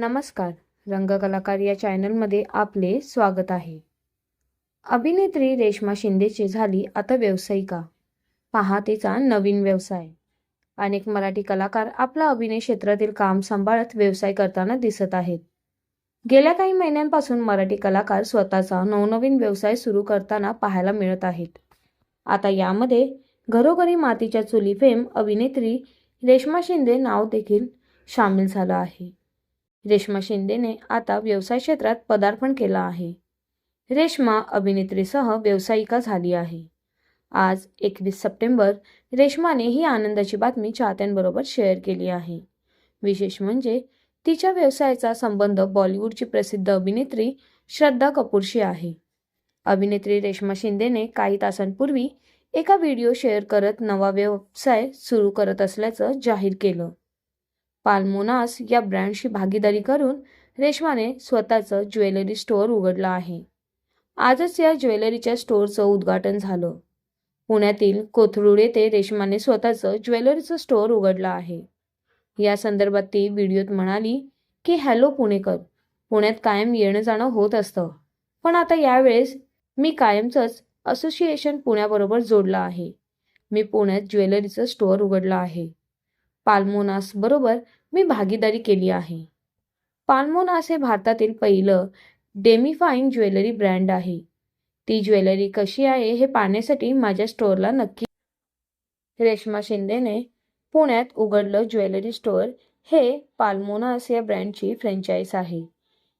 नमस्कार. रंगकलाकार या चॅनलमध्ये आपले स्वागत आहे. अभिनेत्री रेश्मा शिंदेची झाली आता व्यावसायिका. पहातेचा नवीन व्यवसाय. अनेक मराठी कलाकार आपला अभिनय क्षेत्रातील काम सांभाळत व्यवसाय करताना दिसत आहेत. गेल्या काही महिन्यांपासून मराठी कलाकार स्वतःचा नवनवीन व्यवसाय सुरू करताना पाहायला मिळत आहेत. आता यामध्ये घरोघरी मातीच्या चुली फेम अभिनेत्री रेश्मा शिंदे नाव देखील सामील झालं आहे. रेश्मा शिंदेने आता व्यवसाय क्षेत्रात पदार्पण केलं आहे. रेश्मा अभिनेत्रीसह व्यावसायिका झाली आहे. आज एकवीस सप्टेंबर रेश्माने ही आनंदाची बातमी चाहत्यांबरोबर शेअर केली आहे. विशेष म्हणजे तिच्या व्यवसायाचा संबंध बॉलिवूडची प्रसिद्ध अभिनेत्री श्रद्धा कपूरशी आहे. अभिनेत्री रेश्मा शिंदेने काही तासांपूर्वी एका व्हिडिओ शेअर करत नवा व्यवसाय सुरू करत असल्याचं जाहीर केलं. पाल्मोनास या ब्रँडशी भागीदारी करून रेश्माने स्वतःचं ज्वेलरी स्टोअर उघडलं आहे. आजच या ज्वेलरीच्या स्टोअरचं उद्घाटन झालं. पुण्यातील कोथरूड येथे रेश्माने स्वतःचं ज्वेलरीचं स्टोअर उघडलं आहे. या संदर्भात ती व्हिडिओत म्हणाली की हॅलो पुणेकर पुण्यात कायम येणं जाणं होत असतं. पण आता यावेळेस मी कायमचंच असोसिएशन पुण्याबरोबर जोडलं आहे. मी पुण्यात ज्वेलरीचं स्टोअर उघडलं आहे. पाल्मोनास बरोबर मी भागीदारी केली आहे. पाल्मोनास हे भारतातील पहिलं डेमिफाईंग ज्वेलरी ब्रँड आहे. ती ज्वेलरी कशी आहे हे पाहण्यासाठी माझ्या स्टोअरला नक्की रेश्मा शिंदेने पुण्यात उघडलं ज्वेलरी स्टोअर हे पाल्मोनास या ब्रँडची फ्रँचाईज आहे.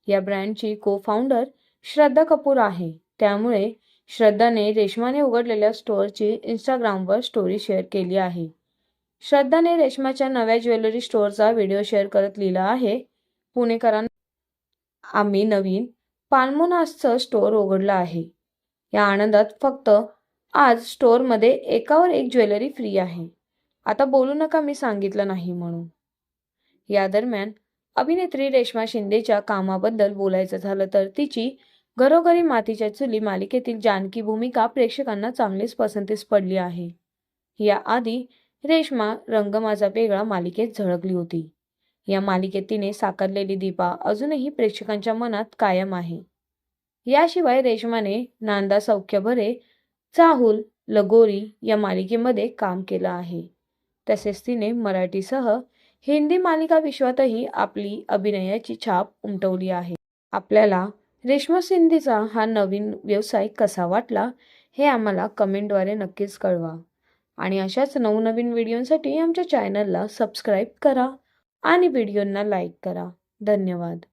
या ब्रँडची को फाउंडर श्रद्धा कपूर आहे. त्यामुळे श्रद्धाने रेश्माने उघडलेल्या स्टोअरची इंस्टाग्रामवर स्टोरी शेअर केली आहे. श्रद्धाने रेशमाच्या नव्या ज्वेलरी स्टोअरचा व्हिडिओ शेअर करत लिहिला आहे. पुणेकरांना आम्ही नवीन पाल्मोनासचं स्टोअर उघडलं आहे. या आनंदात फक्त आज स्टोअरमध्ये एकावर एक ज्वेलरी फ्री आहे. आता बोलू नका मी सांगितलं नाही म्हणून. या दरम्यान अभिनेत्री रेश्मा शिंदेच्या कामाबद्दल बोलायचं झालं तर तिची घरोघरी मातीच्या चुली मालिकेतील जानकी भूमिका प्रेक्षकांना चांगलीच पसंतीस पडली आहे. याआधी रेश्मा रंग माझा वेगळा मालिकेत झळकली होती. या मालिकेत तिने साकारलेली दीपा अजूनही प्रेक्षकांच्या मनात कायम आहे. याशिवाय रेश्माने नांदा सौख्यभरे चाहूल लगोरी या मालिकेमध्ये काम केलं आहे. तसेच तिने मराठीसह हिंदी मालिका विश्वातही आपली अभिनयाची छाप उमटवली आहे. आपल्याला रेश्मा सिंधीचा हा नवीन व्यवसाय कसा वाटला हे आम्हाला कमेंटद्वारे नक्कीच कळवा. आणि अशाच नवनवीन व्हिडिओसाठी आमच्या चॅनलला सबस्क्राईब करा आणि व्हिडिओंना लाईक करा. धन्यवाद.